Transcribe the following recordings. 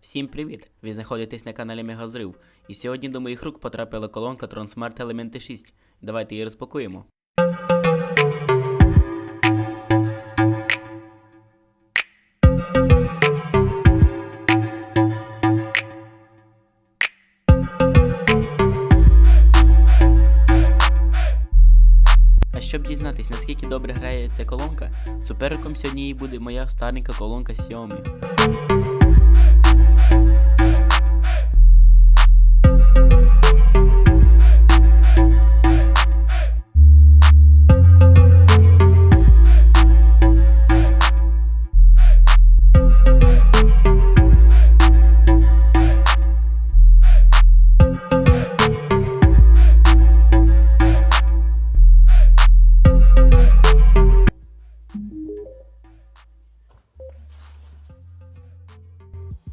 Всім привіт! Ви знаходитесь на каналі Мегазрив. І сьогодні до моїх рук потрапила колонка Tronsmart Elemente 6. Давайте її розпакуємо. А щоб дізнатись, наскільки добре грає ця колонка, суперником сьогодні буде моя старенька колонка Xiaomi.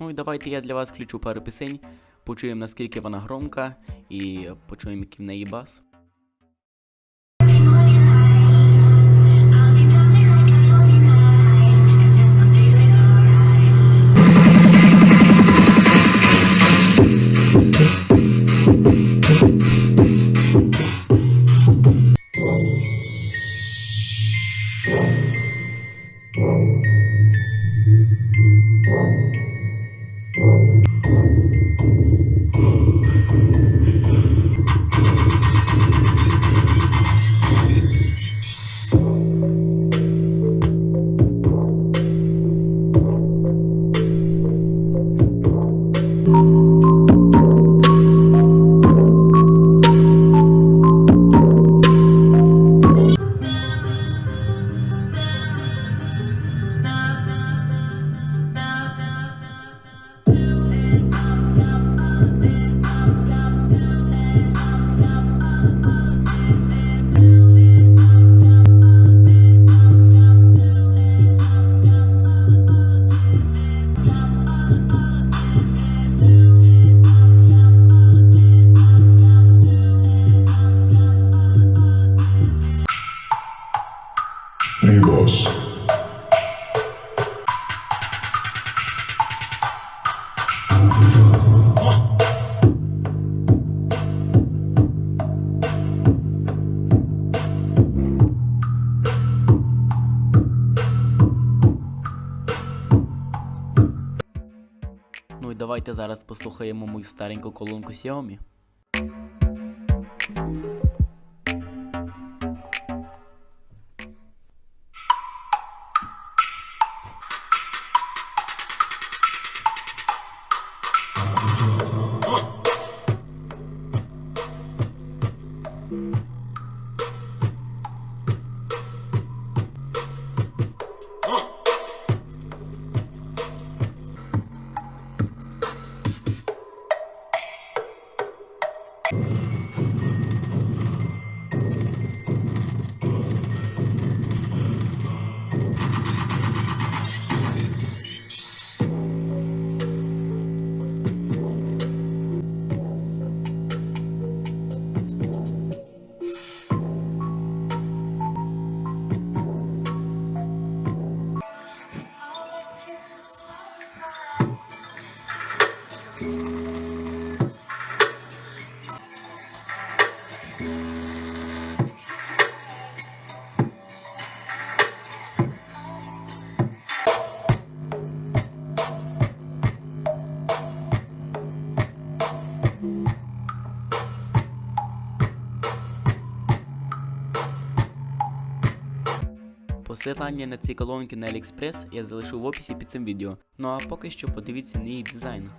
Ну і давайте я для вас включу пару пісень, почуємо наскільки вона громка і почуємо, який в неї бас. давайте зараз послухаємо мою стареньку колонку Xiaomi. Посилання на ці колонки на AliExpress я залишу в описі під цим відео. Ну а поки що подивіться на її дизайн.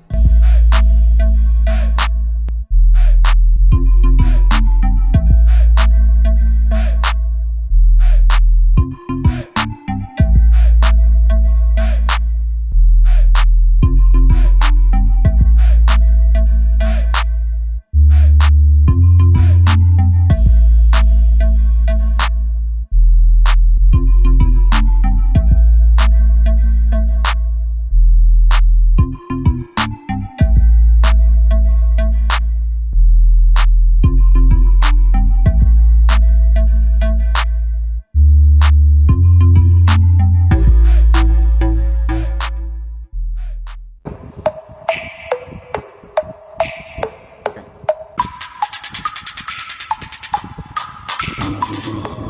Oh.